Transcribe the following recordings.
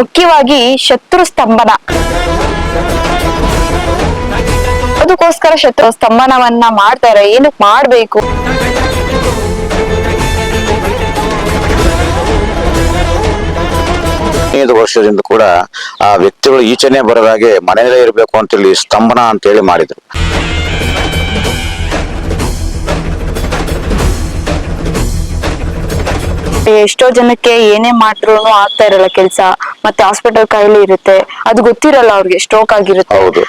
ಮುಖ್ಯವಾಗಿ ಶತ್ರು ಸ್ತಂಭನ. ಅದಕ್ಕೋಸ್ಕರ ಶತ್ರು ಸ್ತಂಭನವನ್ನ ಮಾಡ್ತಾರೆ. ಏನು ಮಾಡ್ಬೇಕು? ಹದಿನೈದು ವರ್ಷದಿಂದ ಕೂಡ ಆ ವ್ಯಕ್ತಿಗಳು ಈಚೆನೆ ಬರದಾಗೆ ಮನೆಯಲ್ಲೇ ಇರಬೇಕು ಅಂತೇಳಿ ಸ್ತಂಭನ ಅಂತೇಳಿ ಮಾಡಿದ್ರು. ಎಷ್ಟೋ ಜನಕ್ಕೆ ಏನೇ ಮಾಡ್ರು ಆಗ್ತಾ ಇರಲ್ಲ ಕೆಲ್ಸ ಮತ್ತೆ ಹಾಸ್ಪಿಟಲ್ ಕಾಯಿಲೆ ಇರುತ್ತೆ. ಅದು ಗೊತ್ತಿರಲ್ಲ ಅವ್ರಿಗೆ ಸ್ಟ್ರೋಕ್ ಆಗಿರುತ್ತೆ. ಹೌದು.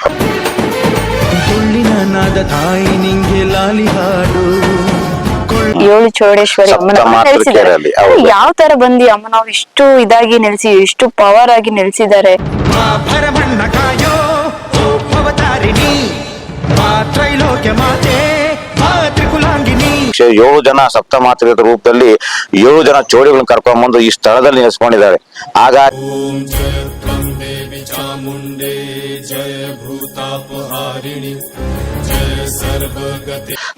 ಏಳು ಚೌಡೇಶ್ವರಿ ಅಮ್ಮನ ಯಾವ ತರ ಬಂದಿ ಅಮ್ಮನ ನಾವು ಇಷ್ಟು ಇದಾಗಿ ನೆಲೆಸಿ ಇಷ್ಟು ಪವರ್ ಆಗಿ ನೆಲೆಸಿದ್ದಾರೆ. ತ್ರೈಲೋಕ್ಯ ಮಾತೆ ಏಳು ಜನ ಸಪ್ತ ರೂಪದಲ್ಲಿ ಏಳು ಜನ ಚೋಡಿಗಳನ್ನು ಕರ್ಕೊಂಡ್ ಬಂದು ಈ ಸ್ಥಳದಲ್ಲಿ ನೆಲೆಸ್ಕೊಂಡಿದ್ದಾರೆ. ಆಗ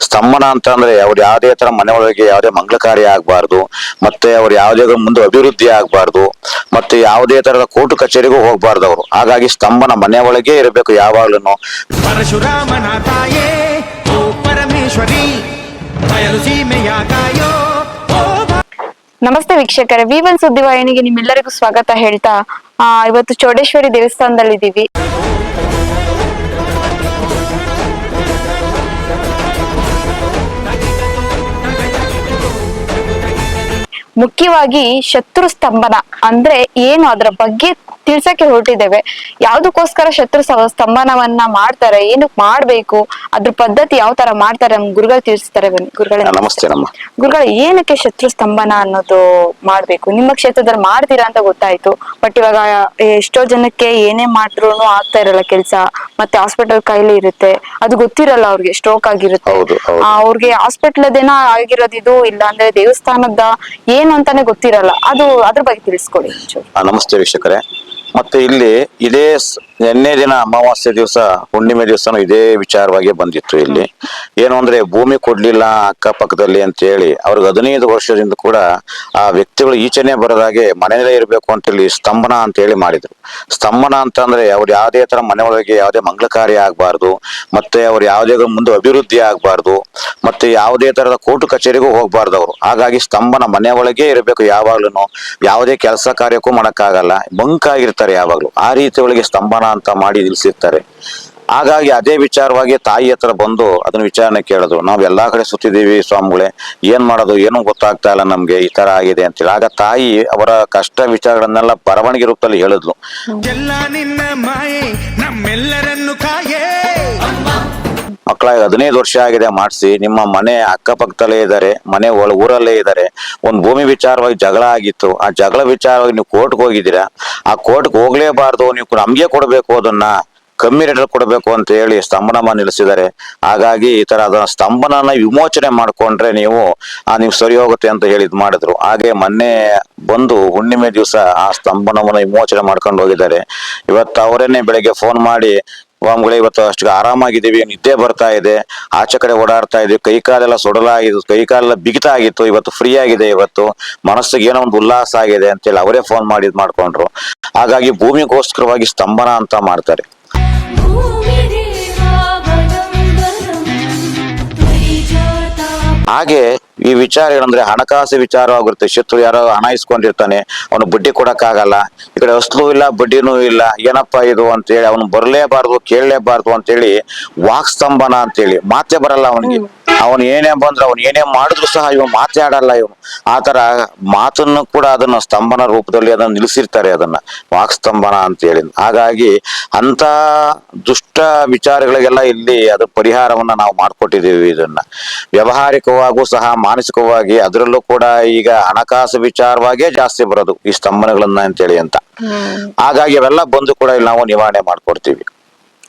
ಸ್ತಂಭನ ಅಂತ ಅಂದ್ರೆ ಅವ್ರು ಯಾವುದೇ ತರ ಮನೆ ಒಳಗೆ ಯಾವುದೇ ಮಂಗಳ ಕಾರ್ಯ ಆಗ್ಬಾರ್ದು, ಮತ್ತೆ ಅವ್ರು ಯಾವುದೇ ಮುಂದೆ ಅಭಿವೃದ್ಧಿ ಆಗ್ಬಾರ್ದು, ಮತ್ತೆ ಯಾವುದೇ ತರದ ಕೋರ್ಟ್ ಕಚೇರಿಗೂ ಹೋಗ್ಬಾರ್ದು ಅವರು. ಹಾಗಾಗಿ ಸ್ತಂಭನ ಮನೆ ಒಳಗೆ ಇರಬೇಕು ಯಾವಾಗ್ಲೂ ಪರಶುರಾಮನ ತಾಯೇ ಪರಮೇಶ್ವರಿ ನಮಸ್ತೆ ವೀಕ್ಷಕರೇ ವಿ ಒನ್ ಸುದ್ದಿವಾಹಿನಿಗೆ ನಿಮ್ಮೆಲ್ಲರಿಗೂ ಸ್ವಾಗತ ಹೇಳ್ತಾ ಇವತ್ತು ಚೌಡೇಶ್ವರಿ ದೇವಸ್ಥಾನದಲ್ಲಿ ಇದ್ದೀವಿ ಮುಖ್ಯವಾಗಿ ಶತ್ರು ಸ್ತಂಭನ ಅಂದ್ರೆ ಏನು ಅದರ ಬಗ್ಗೆ ತಿಳ್ಸಕ್ಕೆ ಹೊರಟಿದ್ದೇವೆ. ಯಾವ್ದಕ್ಕೋಸ್ಕರ ಶತ್ರು ಸ್ತಂಭನವನ್ನ ಮಾಡ್ತಾರೆ ಏನಕ್ ಮಾಡ್ಬೇಕು ಅದ್ರ ಪದ್ಧತಿ ಯಾವ ತರ ಮಾಡ್ತಾರೆ ನಮ್ ಗುರುಗಳು ತಿಳಿಸ್ತಾರೆ ಬನ್ನಿ. ಗುರುಗಳೇ ನಮಸ್ತೆ ನಮ್ಮ ಗುರುಗಳು ಏನಕ್ಕೆ ಶತ್ರು ಸ್ತಂಭನ ಅನ್ನೋದು ಮಾಡ್ಬೇಕು? ನಿಮ್ಮ ಕ್ಷೇತ್ರದಲ್ಲಿ ಮಾಡ್ತೀರಾ ಅಂತ ಗೊತ್ತಾಯ್ತು. ಬಟ್ ಇವಾಗ ಎಷ್ಟೋ ಜನಕ್ಕೆ ಏನೇ ಮಾಡಿದ್ರು ಆಗ್ತಾ ಇರಲ್ಲ ಕೆಲ್ಸ. ಮತ್ತೆ ಹಾಸ್ಪಿಟಲ್ ಕೈಲಿ ಇರುತ್ತೆ. ಅದು ಗೊತ್ತಿರಲ್ಲ ಅವ್ರಿಗೆ ಸ್ಟ್ರೋಕ್ ಆಗಿರುತ್ತೆ. ಅವ್ರಿಗೆ ಹಾಸ್ಪಿಟಲ್ ಅದೇನ ಆಗಿರೋದು ಇದು ಇಲ್ಲ ಅಂದ್ರೆ ದೇವಸ್ಥಾನದ ಏನು ಅಂತಾನೆ ಗೊತ್ತಿರಲ್ಲ. ಅದು ಅದ್ರ ಬಗ್ಗೆ ತಿಳಿಸ್ಕೊಡಿ ನಮಸ್ತೆ ವೀಕ್ಷಕರೇ. ಮತ್ತೆ ಇಲ್ಲಿ ಇದೇ ನಿನ್ನೆ ದಿನ ಅಮಾವಾಸ್ಯೆ ದಿವಸ, ಹುಣ್ಣಿಮೆ ದಿವಸನೂ ಇದೇ ವಿಚಾರವಾಗಿ ಬಂದಿತ್ತು ಇಲ್ಲಿ. ಏನು ಅಂದ್ರೆ ಭೂಮಿ ಕೊಡ್ಲಿಲ್ಲ ಅಕ್ಕಪಕ್ಕದಲ್ಲಿ ಅಂತ ಹೇಳಿ ಅವ್ರಿಗೆ ಹದಿನೈದು ವರ್ಷದಿಂದ ಕೂಡ ಆ ವ್ಯಕ್ತಿಗಳು ಈಚೆನೆ ಬರೋದಾಗೆ ಮನೆಯಲ್ಲೇ ಇರಬೇಕು ಅಂತ ಹೇಳಿ ಸ್ತಂಭನ ಅಂತ ಹೇಳಿ ಮಾಡಿದ್ರು. ಸ್ತಂಭನ ಅಂತ ಅಂದ್ರೆ ಅವ್ರು ಯಾವುದೇ ತರ ಮನೆ ಒಳಗೆ ಯಾವುದೇ ಮಂಗಳ ಕಾರ್ಯ ಆಗ್ಬಾರ್ದು, ಮತ್ತೆ ಅವ್ರು ಯಾವುದೇ ಮುಂದೆ ಅಭಿವೃದ್ಧಿ ಆಗ್ಬಾರ್ದು, ಮತ್ತೆ ಯಾವುದೇ ತರದ ಕೋರ್ಟ್ ಕಚೇರಿಗೂ ಹೋಗ್ಬಾರ್ದು ಅವರು. ಹಾಗಾಗಿ ಸ್ತಂಭನ ಮನೆ ಇರಬೇಕು ಯಾವಾಗ್ಲೂ ಯಾವುದೇ ಕೆಲಸ ಕಾರ್ಯಕ್ಕೂ ಮಾಡಕ್ಕಾಗಲ್ಲ ಬಂಕಾಗಿರ್ತಾರೆ ಯಾವಾಗ್ಲೂ. ಆ ರೀತಿ ಒಳಗೆ ಸ್ತಂಭನ ಅಂತ ಮಾಡಿ ನಿಲ್ಸಿರ್ತಾರೆ. ಹಾಗಾಗಿ ಅದೇ ವಿಚಾರವಾಗಿ ತಾಯಿ ಹತ್ರ ಬಂದು ಅದನ್ನ ವಿಚಾರಣೆ ಕೇಳಿದ್ರು. ನಾವು ಎಲ್ಲಾ ಕಡೆ ಸುತ್ತಿದ್ದೀವಿ ಸ್ವಾಮಿಗಳೇ. ಏನ್ ಮಾಡೋದು, ಏನು ಗೊತ್ತಾಗ್ತಾ ಇಲ್ಲ ನಮ್ಗೆ. ಈ ತರ ಆಗಿದೆ ಅಂತೇಳಿ. ಆಗ ತಾಯಿ ಅವರ ಕಷ್ಟ ವಿಚಾರಗಳನ್ನೆಲ್ಲ ಬರವಣಿಗೆ ರೂಪದಲ್ಲಿ ಹೇಳಿದ್ಲು. ಎಲ್ಲ ನಿನ್ನ ಮಾಯೆ, ನಮ್ಮೆಲ್ಲರನ್ನು ಕಾಯೇ. ಮಕ್ಕಳ ಹದಿನೈದು ವರ್ಷ ಆಗಿದೆ, ಮಾಡಿಸಿ. ನಿಮ್ಮ ಮನೆ ಅಕ್ಕಪಕ್ಕದಲ್ಲೇ ಇದ್ದಾರೆ, ಮನೆ ಒಳ ಊರಲ್ಲೇ ಇದ್ದಾರೆ. ಒಂದು ಭೂಮಿ ವಿಚಾರವಾಗಿ ಜಗಳ ಆಗಿತ್ತು. ಆ ಜಗಳ ವಿಚಾರವಾಗಿ ನೀವು ಕೋರ್ಟ್ಗೆ ಹೋಗಿದ್ದೀರಾ? ಆ ಕೋರ್ಟ್ಗೆ ಹೋಗ್ಲೇಬಾರ್ದು. ನೀವು ನಮಗೆ ಕೊಡಬೇಕು ಅದನ್ನ. ಕಮ್ಮಿ ರೇಟಲ್ಲಿ ಕೊಡಬೇಕು ಅಂತ ಹೇಳಿ ಸ್ತಂಭನ ನಿಲ್ಲಿಸಿದ್ದಾರೆ. ಹಾಗಾಗಿ ಈ ತರ ಅದನ್ನ ವಿಮೋಚನೆ ಮಾಡ್ಕೊಂಡ್ರೆ ನೀವು, ಆ ನೀವು ಸರಿ ಹೋಗುತ್ತೆ ಅಂತ ಹೇಳಿ ಇದ್ ಮಾಡಿದ್ರು. ಹಾಗೆ ಮೊನ್ನೆ ಬಂದು ಹುಣ್ಣಿಮೆ ದಿವಸ ಆ ಸ್ತಂಭನವನ್ನ ವಿಮೋಚನೆ ಮಾಡ್ಕೊಂಡು ಹೋಗಿದ್ದಾರೆ. ಇವತ್ತು ಅವರೇನೆ ಬೆಳಗ್ಗೆ ಫೋನ್ ಮಾಡಿ ಸ್ವಾಮಿಗಳೇ ಇವತ್ತು ಅಷ್ಟು ಆರಾಮಾಗಿದ್ದೀವಿ, ನಿದ್ದೆ ಬರ್ತಾ ಇದೆ, ಆಚೆ ಕಡೆ ಓಡಾಡ್ತಾ ಇದ್ವಿ ಕೈ ಕಾಲೆಲ್ಲ ಸೊಡಲಾಗಿದ್ದು ಕೈ ಕಾಲೆಲ್ಲ ಬಿಗಿತ ಆಗಿತ್ತು, ಇವತ್ತು ಫ್ರೀ ಆಗಿದೆ, ಇವತ್ತು ಮನಸ್ಸಿಗೆ ಏನೋ ಒಂದು ಉಲ್ಲಾಸ ಆಗಿದೆ ಅಂತೇಳಿ ಅವರೇ ಫೋನ್ ಮಾಡಿ ಇದ್ ಮಾಡ್ಕೊಂಡ್ರು ಹಾಗಾಗಿ ಭೂಮಿಗೋಸ್ಕರವಾಗಿ ಸ್ತಂಭನ ಅಂತ ಮಾಡ್ತಾರೆ. ಹಾಗೆ ಈ ವಿಚಾರ ಏನಂದ್ರೆ ಹಣಕಾಸು ವಿಚಾರವಾಗಿರುತ್ತೆ ಶತ್ರು ಯಾರೋ ಹಣ ಇಸ್ಕೊಂಡಿರ್ತಾನೆ, ಅವನು ಬಡ್ಡಿ ಕೊಡಕ್ಕಾಗಲ್ಲ. ಈ ಕಡೆ ಅಸ್ಲು ಇಲ್ಲ, ಬಡ್ಡಿನೂ ಇಲ್ಲ, ಏನಪ್ಪಾ ಇದು ಅಂತೇಳಿ ಅವನು ಬರಲೇಬಾರ್ದು, ಕೇಳಲೇಬಾರ್ದು ಅಂತೇಳಿ ವಾಕ್ಸ್ತಂಭನ ಅಂತೇಳಿ ಮಾತೆ ಬರಲ್ಲ ಅವನಿಗೆ. ಅವನು ಏನೇ ಬಂದ್ರೆ, ಅವನು ಏನೇ ಮಾಡಿದ್ರು ಸಹ ಇವನು ಮಾತೇ ಆಡಲ್ಲ ಇವನು. ಆತರ ಮಾತನ್ನು ಕೂಡ ಅದನ್ನ ಸ್ತಂಭನ ರೂಪದಲ್ಲಿ ಅದನ್ನ ನಿಲ್ಲಿಸಿರ್ತಾರೆ ಅದನ್ನ ವಾಕ್ಸ್ತಂಭನ ಅಂತೇಳಿ. ಹಾಗಾಗಿ ಅಂತ ದುಷ್ಟ ವಿಚಾರಗಳಿಗೆಲ್ಲ ಇಲ್ಲಿ ಅದು ಪರಿಹಾರವನ್ನ ನಾವು ಮಾಡ್ಕೊಟ್ಟಿದ್ದೀವಿ ಇದನ್ನ. ವ್ಯವಹಾರಿಕವಾಗೂ ಸಹ ಮಾನಸಿಕವಾಗಿ ಅದರಲ್ಲೂ ಕೂಡ ಈಗ ಹಣಕಾಸು ವಿಚಾರವಾಗೇ ಜಾಸ್ತಿ ಬರೋದು ಈ ಸ್ತಂಭನಗಳನ್ನ ಅಂತೇಳಿ ಅಂತ. ಹಾಗಾಗಿ ಅವೆಲ್ಲ ಬಂದು ಕೂಡ ಇಲ್ಲಿ ನಾವು ನಿವಾರಣೆ ಮಾಡ್ಕೊಡ್ತೀವಿ.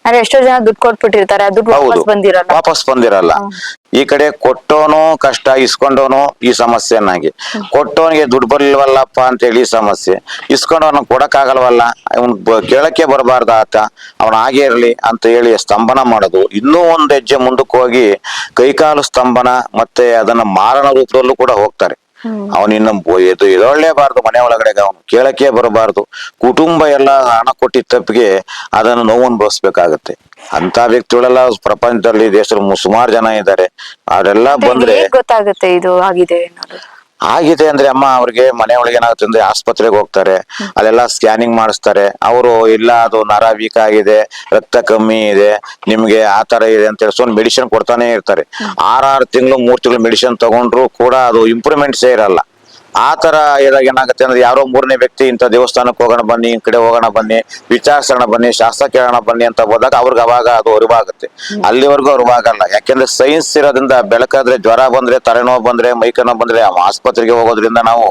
ಅಂದ್ರೆ ಎಷ್ಟೋ ಜನ ದುಡ್ಡು ಕೊಟ್ಬಿಟ್ಟಿರ್ತಾರೆ ದುಡ್ಡು ವಾಪಸ್ ಬಂದಿರಲ್ಲ. ವಾಪಸ್ ಬಂದಿರಲ್ಲ. ಈ ಕಡೆ ಕೊಟ್ಟೋನು ಕಷ್ಟ ಇಸ್ಕೊಂಡೋನು ಈ ಸಮಸ್ಯೆನಾಗಿ ಕೊಟ್ಟವನಿಗೆ ದುಡ್ಡು ಬರ್ಲಿಲ್ವಲ್ಲಪ್ಪ ಅಂತ ಹೇಳಿ ಸಮಸ್ಯೆ. ಇಸ್ಕೊಂಡವನ ಕೊಡಕ್ಕಾಗಲ್ವಲ್ಲ? ಅವನ್ ಕೇಳಕ್ಕೆ ಬರಬಾರ್ದ ಆತ. ಅವನ ಹಾಗೆ ಇರ್ಲಿ ಅಂತ ಹೇಳಿ ಸ್ತಂಭನ ಮಾಡೋದು. ಇನ್ನೂ ಒಂದು ಹೆಜ್ಜೆ ಮುಂದಕ್ಕೆ ಹೋಗಿ ಕೈಕಾಲು ಸ್ತಂಭನ ಮತ್ತೆ ಅದನ್ನ ಮಾರಣ ರೂಪದಲ್ಲೂ ಕೂಡ ಹೋಗ್ತಾರೆ. ಅವನಿನ್ನ ಇದು ಇದೊಳ್ಳೇಬಾರ್ದು ಮನೆ ಒಳಗಡೆಗೆ ಅವನು ಕೇಳಕ್ಕೆ ಬರಬಾರ್ದು. ಕುಟುಂಬ ಎಲ್ಲ ಹಣ ಕೊಟ್ಟಿದ್ದ ತಪ್ಪಿಗೆ ಅದನ್ನು ನೋವು ಅನುಭವಿಸ್ಬೇಕಾಗತ್ತೆ ಅಂತ ವ್ಯಕ್ತಿಗಳೆಲ್ಲ ಪ್ರಪಂಚದಲ್ಲಿ ದೇಶದಲ್ಲಿ ಸುಮಾರು ಜನ ಇದ್ದಾರೆ. ಅವರೆಲ್ಲ ಬಂದ್ರೆ ಗೊತ್ತಾಗುತ್ತೆ ಇದು ಆಗಿದೆ ಆಗಿದೆ ಅಂದ್ರೆ ಅಮ್ಮ ಅವ್ರಿಗೆ ಮನೆ ಒಳಗೆ ಏನಾಗುತ್ತೆ ಅಂದ್ರೆ ಆಸ್ಪತ್ರೆಗೆ ಹೋಗ್ತಾರೆ. ಅಲ್ಲೆಲ್ಲ ಸ್ಕ್ಯಾನಿಂಗ್ ಮಾಡಿಸ್ತಾರೆ. ಅವರು ಇಲ್ಲ ಅದು ನರ ವೀಕ್ ಆಗಿದೆ ರಕ್ತ ಕಮ್ಮಿ ಇದೆ ನಿಮ್ಗೆ ಆ ತರ ಇದೆ ಅಂತ ಹೇಳಿ ಮೆಡಿಸಿನ್ ಕೊಡ್ತಾನೆ ಇರ್ತಾರೆ. ಆರಾರು ತಿಂಗಳು ಮೂರ್ ತಿಂಗಳು ಮೆಡಿಸಿನ್ ತಗೊಂಡ್ರು ಕೂಡ ಅದು ಇಂಪ್ರೂವ್ಮೆಂಟ್ಸೇ ಇರಲ್ಲ. ಆ ತರ ಇದಾಗ ಏನಾಗುತ್ತೆ ಅಂದ್ರೆ ಯಾರೋ ಮೂರನೇ ವ್ಯಕ್ತಿ ಇಂಥ ದೇವಸ್ಥಾನಕ್ಕೆ ಹೋಗೋಣ ಬನ್ನಿ ಈ ಕಡೆ ಹೋಗೋಣ ಬನ್ನಿ ವಿಚಾರಿಸೋಣ ಬನ್ನಿ ಶಾಸ್ತ್ರ ಕೇಳೋಣ ಬನ್ನಿ ಅಂತ ಹೋದಾಗ ಅವ್ರಿಗೆ ಅವಾಗ ಅದು ಅರಿವಾಗುತ್ತೆ. ಅಲ್ಲಿವರೆಗೂ ಅರಿವಾಗಲ್ಲ. ಯಾಕೆಂದ್ರೆ ಸೈನ್ಸ್ ಇರೋದ್ರಿಂದ ಬೆಳಕಾದ್ರೆ ಜ್ವರ ಬಂದ್ರೆ ತಲೆನೋವು ಬಂದ್ರೆ ಮೈಕನೋ ಬಂದ್ರೆ ಆಸ್ಪತ್ರೆಗೆ ಹೋಗೋದ್ರಿಂದ ನಾವು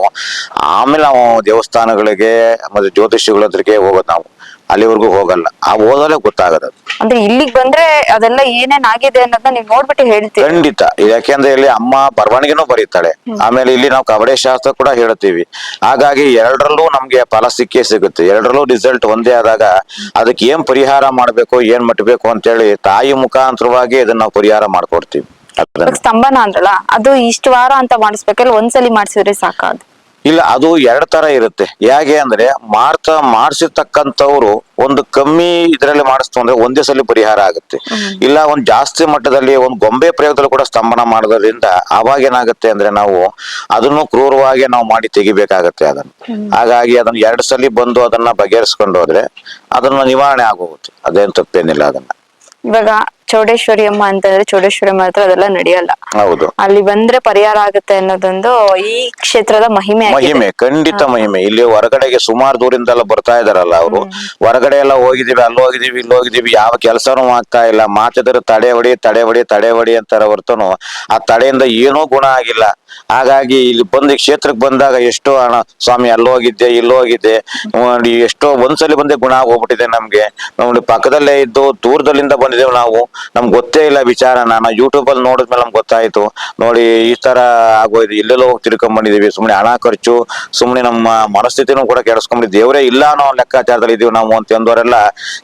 ಆಮೇಲೆ ನಾವು ದೇವಸ್ಥಾನಗಳಿಗೆ ಮತ್ತೆ ಜ್ಯೋತಿಷಿಗಳ ಹೋಗೋದು ನಾವು. ಅಲ್ಲಿವರೆಗೂ ಹೋಗಲ್ಲ. ಆ ಹೋದಲ್ಲೇ ಗೊತ್ತಾಗದ ಅದು. ಅಂದ್ರೆ ಇಲ್ಲಿಗೆ ಬಂದ್ರೆ ಅದೆಲ್ಲ ಏನೇನ್ ಆಗಿದೆ ಅನ್ನೋದನ್ನ ನೀವ್ ನೋಡ್ಬಿಟ್ಟು ಹೇಳ್ತೀವಿ ಖಂಡಿತ. ಯಾಕೆಂದ್ರೆ ಇಲ್ಲಿ ಅಮ್ಮ ಬರವಣಿಗೆನೂ ಬರೀತಾಳೆ. ಆಮೇಲೆ ಇಲ್ಲಿ ನಾವು ಕಬಡ್ಡಿ ಶಾಸ್ತ್ರ ಕೂಡ ಹೇಳ್ತೀವಿ. ಹಾಗಾಗಿ ಎರಡರಲ್ಲೂ ನಮ್ಗೆ ಫಲ ಸಿಕ್ಕೇ ಸಿಗುತ್ತೆ. ಎರಡರಲ್ಲೂ ರಿಸಲ್ಟ್ ಒಂದೇ ಆದಾಗ ಅದಕ್ಕೆ ಏನ್ ಪರಿಹಾರ ಮಾಡ್ಬೇಕು ಏನ್ ಮಟ್ಬೇಕು ಅಂತೇಳಿ ತಾಯಿ ಮುಖಾಂತರವಾಗಿ ಇದನ್ನ ನಾವು ಪರಿಹಾರ ಮಾಡ್ಕೊಡ್ತೀವಿ. ಸ್ತಂಭನ ಅಂದ್ರಲ್ಲ ಅದು ಇಷ್ಟು ವಾರ ಅಂತ ಮಾಡಿಸ್ಬೇಕಲ್ಲ ಒಂದ್ಸಲಿ ಮಾಡಿಸಿದ್ರೆ ಸಾಕಾದ್. ಇಲ್ಲ ಅದು ಎರಡ್ ತರ ಇರುತ್ತೆ. ಹೇಗೆ ಅಂದ್ರೆ ಮಾಡ್ತಾ ಮಾಡಿಸಿರ್ತಕ್ಕಂಥವ್ರು ಒಂದು ಕಮ್ಮಿ ಇದರಲ್ಲಿ ಮಾಡಿಸ್ತು ಅಂದ್ರೆ ಒಂದೇ ಸಲ ಪರಿಹಾರ ಆಗುತ್ತೆ. ಇಲ್ಲ ಒಂದ್ ಜಾಸ್ತಿ ಮಟ್ಟದಲ್ಲಿ ಒಂದು ಗೊಂಬೆ ಪ್ರಯೋಗದಲ್ಲಿ ಕೂಡ ಸ್ತಂಭನ ಮಾಡೋದ್ರಿಂದ ಅವಾಗ ಏನಾಗುತ್ತೆ ಅಂದ್ರೆ ನಾವು ಅದನ್ನು ಕ್ರೂರವಾಗಿ ನಾವು ಮಾಡಿ ತೆಗಿಬೇಕಾಗತ್ತೆ ಅದನ್ನ. ಹಾಗಾಗಿ ಅದನ್ನ ಎರಡ್ ಸಲ ಬಂದು ಅದನ್ನ ಬಗೆಹರಿಸ್ಕೊಂಡು ಹೋದ್ರೆ ಅದನ್ನ ನಿವಾರಣೆ ಆಗೋಗುತ್ತೆ. ಅದೇನ್ ತಪ್ಪೇನಿಲ್ಲ ಅದನ್ನ. ಇವಾಗ ಚೌಡೇಶ್ವರಿ ಅಮ್ಮ ಅಂತಂದ್ರೆ ಚೌಡೇಶ್ವರಿ ಅಮ್ಮ ಹತ್ರ ಅದೆಲ್ಲ ನಡೆಯಲ್ಲ. ಹೌದು. ಅಲ್ಲಿ ಬಂದ್ರೆ ಪರಿಹಾರ ಆಗುತ್ತೆ ಅನ್ನೋದೊಂದು ಈ ಕ್ಷೇತ್ರದ ಮಹಿಮೆ ಆಗಿದೆ. ಮಹಿಮೆ ಖಂಡಿತ ಮಹಿಮೆ. ಇಲ್ಲಿ ಹೊರಗಡೆಗೆ ಸುಮಾರು ದೂರಿಂದೆಲ್ಲ ಬರ್ತಾ ಇದಾರಲ್ಲ ಅವರು. ಹೊರಗಡೆ ಎಲ್ಲ ಹೋಗಿದೀವಿ ಅಲ್ಲಿ ಹೋಗಿದೀವಿ ಇಲ್ಲಿ ಹೋಗಿದೀವಿ ಯಾವ ಕೆಲಸನೂ ಆಗ್ತಾ ಇಲ್ಲ. ಮಾತಿದ್ರೆ ತಡೆ ಹೊಡಿ ತಡೆ ಹೊಡಿ ತಡೆ ಹೊಡಿ ಅಂತಾರ ಹೊರ್ತನು. ಆ ತಡೆಯಿಂದ ಏನೂ ಗುಣ ಆಗಿಲ್ಲ. ಹಾಗಾಗಿ ಇಲ್ಲಿ ಬಂದು ಕ್ಷೇತ್ರಕ್ಕೆ ಬಂದಾಗ ಎಷ್ಟೋ ಹಣ, ಸ್ವಾಮಿ ಅಲ್ಲಿ ಹೋಗಿದ್ದೆ, ಇಲ್ಲಿ ಹೋಗಿದ್ದೆ. ನೋಡಿ, ಎಷ್ಟೋ ಒಂದ್ಸಲಿ ಬಂದೆ ಗುಣ ಹೋಗ್ಬಿಟ್ಟಿದೆ ನಮ್ಗೆ. ನೋಡಿ ಪಕ್ಕದಲ್ಲೇ ಇದ್ದು ದೂರದಲ್ಲಿಂದ ಬಂದಿದ್ದೇವೆ ನಾವು. ನಮ್ಗೆ ಗೊತ್ತೇ ಇಲ್ಲ ವಿಚಾರ. ನಾನು ಯೂಟ್ಯೂಬ್ ಅಲ್ಲಿ ನೋಡಿದ್ಮೇಲೆ ನಮ್ಗೆ ಗೊತ್ತಾಯ್ತು. ನೋಡಿ, ಈ ತರ ಆಗೋಯ್ತು ಇಲ್ಲೆಲ್ಲೋ ಹೋಗಿ ತಿರ್ಕೊಂಡ್ ಸುಮ್ಮನೆ ಹಣ ಖರ್ಚು ಸುಮ್ಮನೆ ನಮ್ಮ ಮನಸ್ಥಿತಿನೂ ಕೂಡ ಕೆಡಿಸ್ಕೊಂಡ್ಬಿಟ್ಟು ದೇವರೇ ಇಲ್ಲ ಅನ್ನೋ ಲೆಕ್ಕಾಚಾರದಲ್ಲಿ ಇದೀವಿ ನಾವು ಅಂತ ಎಂದವರೆಲ್ಲ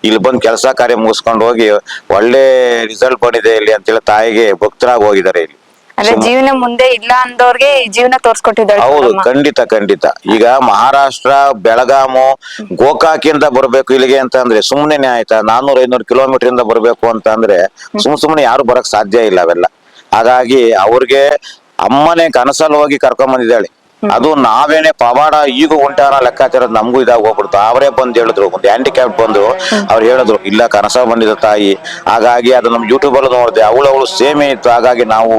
ಇಲ್ಲಿ ಬಂದು ಕೆಲಸ ಕಾರ್ಯ ಮುಗಿಸ್ಕೊಂಡು ಹೋಗಿ ಒಳ್ಳೆ ರಿಸಲ್ಟ್ ಬಂದಿದೆ ಇಲ್ಲಿ ಅಂತೇಳಿ ತಾಯಿಗೆ ಭಕ್ತರಾಗಿ ಹೋಗಿದ್ದಾರೆ ಇಲ್ಲಿ. ಅಂದ್ರೆ ಜೀವನ ಮುಂದೆ ಇಲ್ಲ ಅಂದವ್ರಿಗೆ ಈ ಜೀವನ ತೋರಿಸ್ಕೊಟ್ಟಿದ್ದಾರೆ ಹೌದು. ಖಂಡಿತ ಖಂಡಿತ. ಈಗ ಮಹಾರಾಷ್ಟ್ರ ಬೆಳಗಾಮು ಗೋಕಾಕಿಂದ ಬರ್ಬೇಕು ಇಲ್ಲಿಗೆ ಅಂತ ಅಂದ್ರೆ ಸುಮ್ನೆ ಆಯ್ತಾ? ನಾನೂರ್ ಐನೂರು ಕಿಲೋಮೀಟರ್ ಇಂದ ಬರ್ಬೇಕು ಅಂತ ಅಂದ್ರೆ ಸುಮ್ ಸುಮ್ನೆ ಯಾರು ಬರಕ್ ಸಾಧ್ಯ ಇಲ್ಲ ಅವೆಲ್ಲ. ಹಾಗಾಗಿ ಅವ್ರಿಗೆ ಅಮ್ಮನೇ ಕನಸಲ್ಲಿ ಹೋಗಿ ಕರ್ಕೊಂಡ್ ಬಂದಿದ್ದಾಳೆ ಅದು ನಾವೇನೆ ಪವಾಡ ಈಗ ಹೊಂಟಾರ ಲೆಕ್ಕಾಚಾರ ನಮಗೂ ಇದಾಗ ಹೋಗ್ಬಿಡ್ತು. ಅವರೇ ಬಂದು ಹೇಳಿದ್ರು ಒಂದು ಹ್ಯಾಂಡಿಕ್ಯಾಪ್ ಬಂದು ಅವ್ರು ಹೇಳಿದ್ರು ಇಲ್ಲ ಕನಸ ಬಂದಿದ ತಾಯಿ. ಹಾಗಾಗಿ ಅದು ನಮ್ ಯೂಟ್ಯೂಬ್ ಅಲ್ಲೂ ನೋಡಿದೆ ಅವಳು ಅವಳು ಸೇಮೆ ಇತ್ತು. ಹಾಗಾಗಿ ನಾವು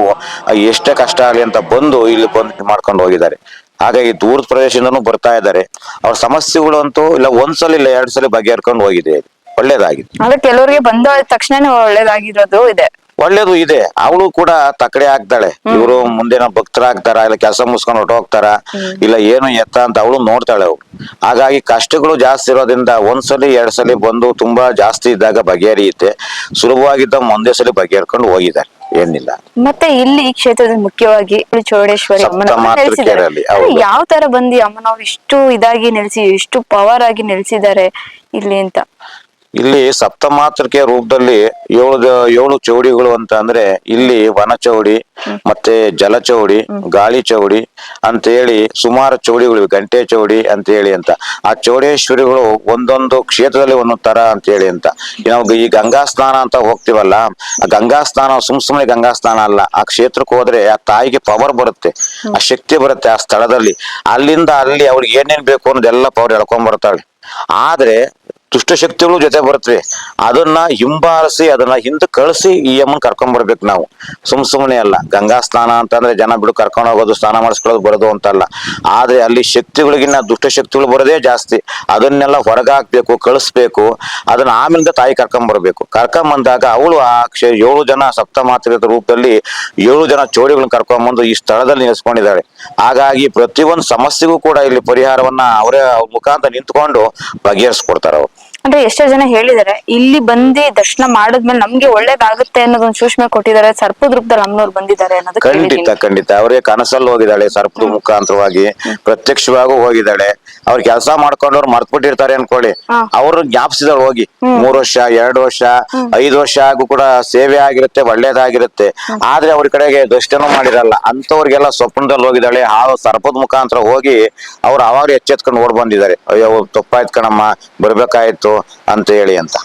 ಎಷ್ಟೇ ಕಷ್ಟ ಆಗಲಿ ಅಂತ ಬಂದು ಇಲ್ಲಿ ಬಂದು ಮಾಡ್ಕೊಂಡು ಹೋಗಿದ್ದಾರೆ. ಹಾಗಾಗಿ ದೂರದ ಪ್ರದೇಶದಿಂದನೂ ಬರ್ತಾ ಇದ್ದಾರೆ. ಅವ್ರ ಸಮಸ್ಯೆಗಳು ಅಂತೂ ಇಲ್ಲ ಒಂದ್ಸಲ ಇಲ್ಲ ಎರಡ್ ಸಲ ಬಗೆಹರ್ಕೊಂಡು ಹೋಗಿದೆ. ಒಳ್ಳೇದಾಗಿದೆ. ಅಂದ್ರೆ ಕೆಲವರಿಗೆ ಬಂದ ತಕ್ಷಣನೇ ಒಳ್ಳೇದಾಗಿರೋದು ಇದೆ. ಒಳ್ಳೇದು ಇದೆ. ಅವಳು ಕೂಡ ತಕಡೆ ಆಗ್ತಾಳೆ. ಇವರು ಮುಂದಿನ ಭಕ್ತರಾಗ್ತಾರ ಇಲ್ಲ ಕೆಲಸ ಮುಗಿಸ್ಕೊಂಡು ಹೋಗ್ತಾರ ಇಲ್ಲ ಏನು ಎತ್ತ ಅಂತ ಅವಳು ನೋಡ್ತಾಳೆ ಅವಳು ಹಾಗಾಗಿ ಕಷ್ಟಗಳು ಜಾಸ್ತಿ ಇರೋದ್ರಿಂದ ಒಂದ್ಸಲಿ ಎರಡ್ ಸಲಿ ಬಂದು ತುಂಬಾ ಜಾಸ್ತಿ ಇದ್ದಾಗ ಬಗೆಹರಿಯುತ್ತೆ ಸುಲಭವಾಗಿದ್ದ ಒಂದೇ ಸಲ ಬಗೆಹರ್ಕೊಂಡು ಹೋಗಿದ್ದಾರೆ. ಏನಿಲ್ಲ. ಮತ್ತೆ ಇಲ್ಲಿ ಈ ಕ್ಷೇತ್ರದಲ್ಲಿ ಮುಖ್ಯವಾಗಿ ಚೌಡೇಶ್ವರಿ ಯಾವ ತರ ಬಂದಿ ಅಮ್ಮನವ್ರು ಇಷ್ಟು ಇದಾಗಿ ನೆಲೆಸಿ ಇಷ್ಟು ಪವರ್ ಆಗಿ ನೆಲೆಸಿದ್ದಾರೆ ಇಲ್ಲಿ ಅಂತ? ಇಲ್ಲಿ ಸಪ್ತಮಾತೃಕೆಯ ರೂಪದಲ್ಲಿ ಏಳು ಏಳು ಚೌಡಿಗಳು ಅಂತ ಅಂದ್ರೆ ಇಲ್ಲಿ ವನ ಚೌಡಿ ಮತ್ತೆ ಜಲ ಚೌಡಿ ಗಾಳಿ ಚೌಡಿ ಅಂತ ಹೇಳಿ ಸುಮಾರು ಚೌಡಿಗಳು ಗಂಟೆ ಚೌಡಿ ಅಂತ ಹೇಳಿ ಅಂತ. ಆ ಚೌಡೇಶ್ವರಿಗಳು ಒಂದೊಂದು ಕ್ಷೇತ್ರದಲ್ಲಿ ಒಂದೊಂದು ತರ ಅಂತ ಹೇಳಿ ಅಂತ. ನಾವು ಈ ಗಂಗಾ ಸ್ನಾನ ಅಂತ ಹೋಗ್ತಿವಲ್ಲ ಆ ಗಂಗಾ ಸ್ನಾನ ಸುಮ್ ಸುಮ್ಮನೆ ಗಂಗಾ ಸ್ನಾನ ಅಲ್ಲ ಆ ಕ್ಷೇತ್ರಕ್ಕೆ ಹೋದ್ರೆ ಆ ತಾಯಿಗೆ ಪವರ್ ಬರುತ್ತೆ ಆ ಶಕ್ತಿ ಬರುತ್ತೆ ಆ ಸ್ಥಳದಲ್ಲಿ. ಅಲ್ಲಿಂದ ಅಲ್ಲಿ ಅವ್ರಿಗೆ ಏನೇನ್ ಬೇಕು ಅನ್ನೋದೆಲ್ಲ ಪವರ್ ಎಳ್ಕೊಂಡ್ ಬರ್ತಾಳೆ. ಆದ್ರೆ ದುಷ್ಟಶಕ್ತಿಗಳು ಜೊತೆ ಬರ್ತವೆ. ಅದನ್ನ ಹಿಂಬಾರಿಸಿ, ಅದನ್ನ ಹಿಂದೆ ಕಳಿಸಿ ಈ ಅಮ್ಮನ್ ಕರ್ಕೊಂಡ್ ಬರ್ಬೇಕು ನಾವು. ಸುಮ್ ಸುಮ್ಮನೆ ಅಲ್ಲ. ಗಂಗಾ ಸ್ನಾನ ಅಂತಂದ್ರೆ ಜನ ಬಿಡು ಕರ್ಕೊಂಡು ಹೋಗೋದು, ಸ್ನಾನ ಮಾಡಿಸ್ಕೊಳ್ಳೋದು ಬರೋದು ಅಂತಲ್ಲ. ಆದ್ರೆ ಅಲ್ಲಿ ಶಕ್ತಿಗಳಿಗಿನ್ನ ದುಷ್ಟಶಕ್ತಿಗಳು ಬರೋದೇ ಜಾಸ್ತಿ. ಅದನ್ನೆಲ್ಲ ಹೊರಗಾಕ್ಬೇಕು, ಕಳಿಸ್ಬೇಕು. ಅದನ್ನ ಆಮೇಲಿಂದ ತಾಯಿ ಕರ್ಕೊಂಡ್ ಬರ್ಬೇಕು. ಕರ್ಕೊಂಡ್ ಬಂದಾಗ ಅವಳು ಆ ಏಳು ಜನ ಸಪ್ತ ಮಾತೃಕ ರೂಪದಲ್ಲಿ ಏಳು ಜನ ಚೋಡಿಗಳನ್ನ ಕರ್ಕೊಂಡ್ ಬಂದು ಈ ಸ್ಥಳದಲ್ಲಿ ನೆಲೆಸ್ಕೊಂಡಿದ್ದಾಳೆ ಹಾಗಾಗಿ ಪ್ರತಿಯೊಂದು ಸಮಸ್ಯೆಗೂ ಕೂಡ ಇಲ್ಲಿ ಪರಿಹಾರವನ್ನ ಅವ್ರ ಮುಖಾಂತರ ನಿಂತ್ಕೊಂಡು ಬಗೆಹರಿಸ್ಕೊಡ್ತಾರ ಅವ್ರು ಅಂದ್ರೆ ಎಷ್ಟೋ ಜನ ಹೇಳಿದಾರೆ ಇಲ್ಲಿ ಬಂದು ದರ್ಶನ ಮಾಡಿದ್ಮೇಲೆ ನಮ್ಗೆ ಒಳ್ಳೇದಾಗುತ್ತೆ ಅನ್ನೋದೊಂದು ಸೂಕ್ಷ್ಮ ಕೊಟ್ಟಿದ್ದಾರೆ ಸರ್ಪದ ರೂಪದಲ್ಲಿ ಅಮ್ಮನವ್ರು ಬಂದಿದ್ದಾರೆ ಅನ್ನೋದು ಖಂಡಿತ. ಖಂಡಿತ. ಅವರಿಗೆ ಕನಸಲ್ಲಿ ಹೋಗಿದ್ದಾಳೆ ಸರ್ಪದ ಮುಖಾಂತರವಾಗಿ ಪ್ರತ್ಯಕ್ಷವಾಗೂ ಹೋಗಿದ್ದಾಳೆ. ಅವ್ರ ಕೆಲಸ ಮಾಡ್ಕೊಂಡವ್ರು ಮರ್ತ್ಬಿಟ್ಟಿರ್ತಾರೆ ಅನ್ಕೊಳ್ಳಿ. ಹಾ. ಅವ್ರು ಜ್ಞಾಪಿಸಿದಳು ಹೋಗಿ. ಮೂರ್ ವರ್ಷ ಎರಡ್ ವರ್ಷ ಐದು ವರ್ಷ ಆಗು ಕೂಡ ಸೇವೆ ಆಗಿರುತ್ತೆ ಒಳ್ಳೇದಾಗಿರುತ್ತೆ. ಆದ್ರೆ ಅವ್ರ ಕಡೆಗೆ ದೃಷ್ಟನೂ ಮಾಡಿರಲ್ಲ. ಅಂತವ್ರಿಗೆಲ್ಲ ಸ್ವಪ್ನದಲ್ಲಿ ಹೋಗಿದ್ದಾಳೆ. ಆ ಸರ್ಪದ ಮುಖಾಂತರ ಹೋಗಿ ಅವ್ರು ಅವಾಗ ಎಚ್ಚೆತ್ಕೊಂಡು ಓಡ್ ಬಂದಿದ್ದಾರೆ. ಅಯ್ಯೋ ತಪ್ಪಾಯ್ತು ಕಣಮ್ಮ ಬರ್ಬೇಕಾಯ್ತು. ಅಂತ ಹೇಳಿ ಅಂತ.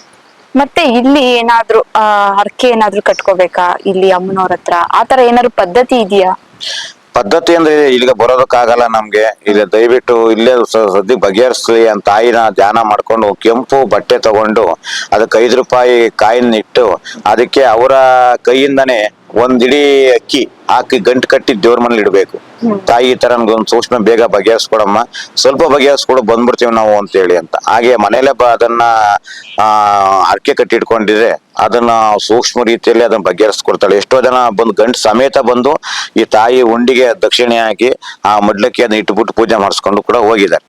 ಮತ್ತೆ ಇಲ್ಲಿ ಏನಾದ್ರು ಆ ಹರಕೆ ಏನಾದ್ರೂ ಕಟ್ಕೋಬೇಕಾ? ಇಲ್ಲಿ ಅಮ್ಮನವ್ರ ಹತ್ರ. ಆತರ ಏನಾದ್ರು ಪದ್ಧತಿ ಇದೆಯಾ? ಪದ್ಧತಿ ಅಂದ್ರೆ ಇಲ್ಲಿಗೆ ಬರೋದಕ್ಕಾಗಲ್ಲ ನಮ್ಗೆ. ಇಲ್ಲಿ ದಯವಿಟ್ಟು ಇಲ್ಲೇ ಸದ್ಯ ಬಗೆಹರಿಸ್ಲಿ ಅಂತ ತಾಯಿನ ಧ್ಯಾನ ಮಾಡ್ಕೊಂಡು ಕೆಂಪು ಬಟ್ಟೆ ತಗೊಂಡು ಅದಕ್ಕೆ ಐದು ರೂಪಾಯಿ ಕಾಯಿನ್ ಇಟ್ಟು ಅದಕ್ಕೆ ಅವರ ಕೈಯಿಂದನೇ ಒಂದಿಡೀ ಅಕ್ಕಿ ಹಾಕಿ ಗಂಟು ಕಟ್ಟಿ ದೇವ್ರ ಮನೇಲಿ ಇಡಬೇಕು. ತಾಯಿ ಈ ತರ ಒಂದು ಸೂಕ್ಷ್ಮ ಬೇಗ ಬಗೆಹರಿಸ್ಕೊಡಮ್ಮ. ಸ್ವಲ್ಪ ಬಗೆಹರಿಸ್ಕೊಡು ಬಂದ್ಬಿಡ್ತೀವಿ ನಾವು ಅಂತ ಹೇಳಿ ಅಂತ. ಹಾಗೆ ಮನೇಲೆ ಬ ಅದನ್ನ ಆ ಅರ್ಕೆ ಕಟ್ಟಿ ಇಟ್ಕೊಂಡಿದ್ರೆ ಅದನ್ನ ಸೂಕ್ಷ್ಮ ರೀತಿಯಲ್ಲಿ ಅದನ್ನ ಬಗೆಹರಿಸ್ಕೊಡ್ತಾಳೆ. ಎಷ್ಟೋ ಜನ ಬಂದು ಗಂಟು ಸಮೇತ ಬಂದು ಈ ತಾಯಿ ಉಂಡಿಗೆ ದಕ್ಷಿಣೆ ಹಾಕಿ ಆ ಮಡ್ಲಕ್ಕಿ ಅದನ್ನ ಇಟ್ಬಿಟ್ಟು ಪೂಜೆ ಮಾಡಿಸ್ಕೊಂಡು ಕೂಡ ಹೋಗಿದ್ದಾರೆ.